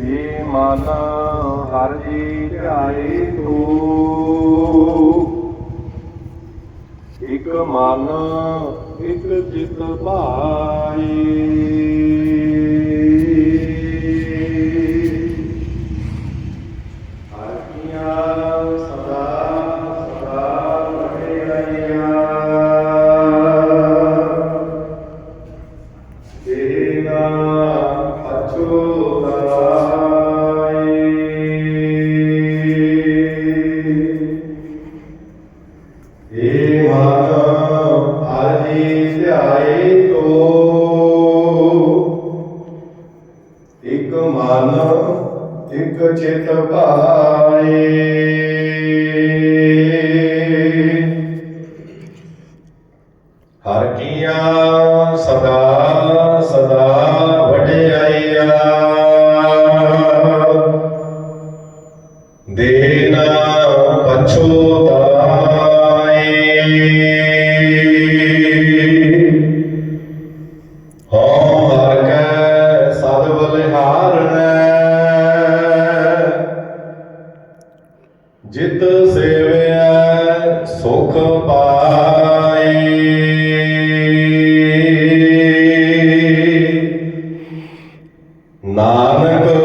ਏ ਮਨ ਹਰ ਜੀ ਧਿਆਏ ਤੂੰ। ਇਕ ਮਨ ਇਕ ਚਿਤ ਭਾਈ। ਇਕ ਮਨ ਇਕ ਚਿਤ ਭਾਏ ਹਰ ਕੀਆਂ ਸਦਾ ਸਦਾ ਜਿਤ ਸੇਵਿਆ ਸੁਖ ਪਾਈ। ਨਾਨਕ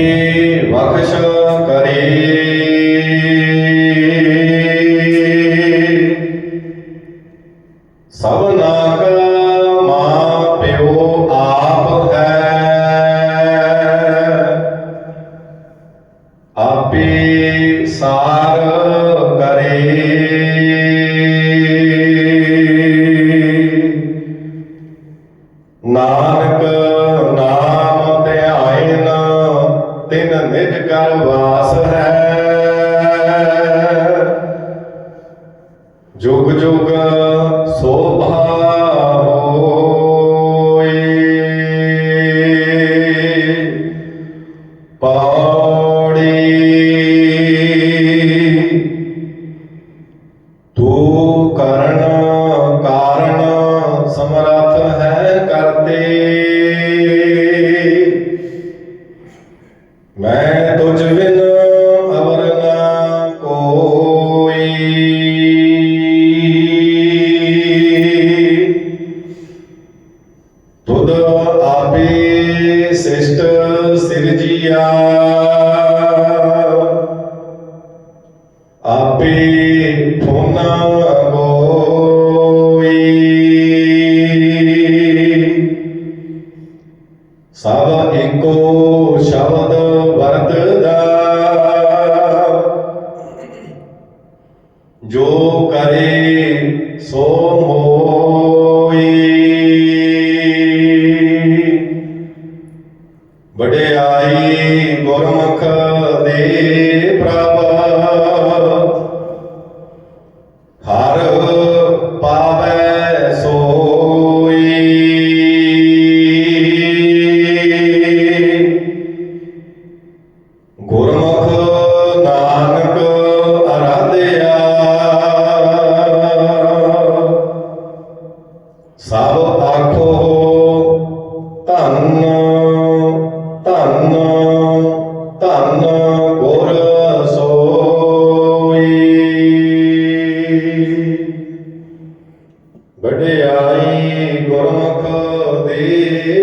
ਆਪੇ ਬਖਸ਼ ਜੁਗ ਜੁਗ ਸੋਭਾ ਹੋਏ। ਪੌੜੀ ਆਪੇ ਫੋਨਾ ਗੋਈ ਸਭ ਇੱਕੋ ਸ਼ਬਦ ਵਰਤਦਾ। ਜੋ ਕਰੇ ਸੋ ਹੋਈ। ਵਡਿਆਈ ਗੁਰਮੁਖ ਦੇ ਪ੍ਰਭ Baba ਦੇ